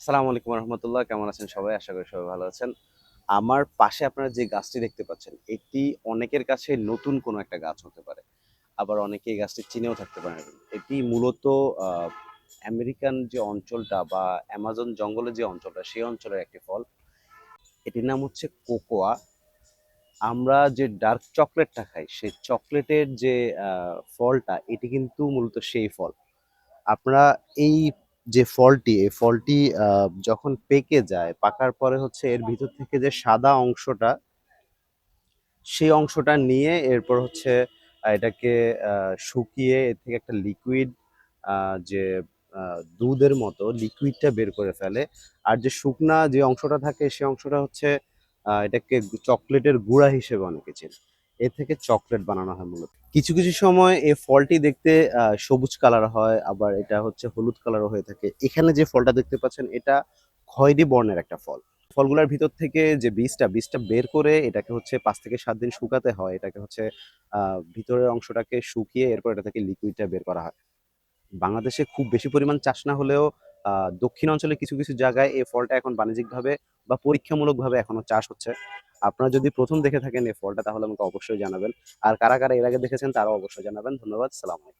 আসসালামু আলাইকুম রহমতুল্লাহ, কেমন আছেন সবাই? আশা করি সবাই ভালো আছেন। আমার পাশে আপনারা যে গাছটি দেখতে পাচ্ছেন, এটি অনেকের কাছে নতুন কোনো একটা গাছ হতে পারে। আবার অনেকে এই গাছটি চিনেও থাকতে পারেন। এটি মূলত আমেরিকান যে অঞ্চলটা বা অ্যামাজন জঙ্গলের যে অঞ্চলটা, সেই অঞ্চলের একটি ফল। এটির নাম হচ্ছে কোকোয়া। আমরা যে ডার্ক চকলেটটা খাই, সেই চকলেটের যে ফলটা, এটি কিন্তু মূলত সেই ফল। আপনারা এই যে ফলটি, এই ফলটি যখন পেকে যায়, পাকার পরে হচ্ছে এর ভিতর থেকে যে সাদা অংশটা, সেই অংশটা নিয়ে এরপর হচ্ছে এটাকে শুকিয়ে এর থেকে একটা লিকুইড যে দুধের মতো লিকুইডটা বের করে ফেলে। আর যে শুকনা যে অংশটা থাকে সেই অংশটা হচ্ছে এটাকে চকলেটের গুঁড়া হিসেবে অনেকে চেনে। এ থেকে চকলেট বানানো হয় মূলত। কিছু কিছু সময় এই ফলটি দেখতে সবুজ কালার হয়, আবার এটা হচ্ছে হলুদ কালারও হয়ে থাকে। এখানে যে ফলটা দেখতে পাচ্ছেন, এটা খয়েরি বর্ণের একটা ফল। ফলগুলোর ভিতর থেকে যে বীজটা বীজটা বের করে এটাকে হচ্ছে পাঁচ থেকে সাত দিন শুকাতে হয়। এটাকে হচ্ছে ভিতরের অংশটাকে শুকিয়ে এরপর এটা থেকে লিকুইডটা বের করা হয়। বাংলাদেশে খুব বেশি পরিমাণ চাষ না হলেও দক্ষিণ অঞ্চলে কিছু কিছু জায়গায় এই ফলটা এখন বাণিজ্যিকভাবে বা পরীক্ষামূলকভাবে এখনও চাষ হচ্ছে। আপনারা যদি প্রথম দেখে থাকেন এই ফলটা, তাহলে আমাকে অবশ্যই জানাবেন। আর কারা কারা এর আগে দেখেছেন, তারাও অবশ্যই জানাবেন। ধন্যবাদ, সালাম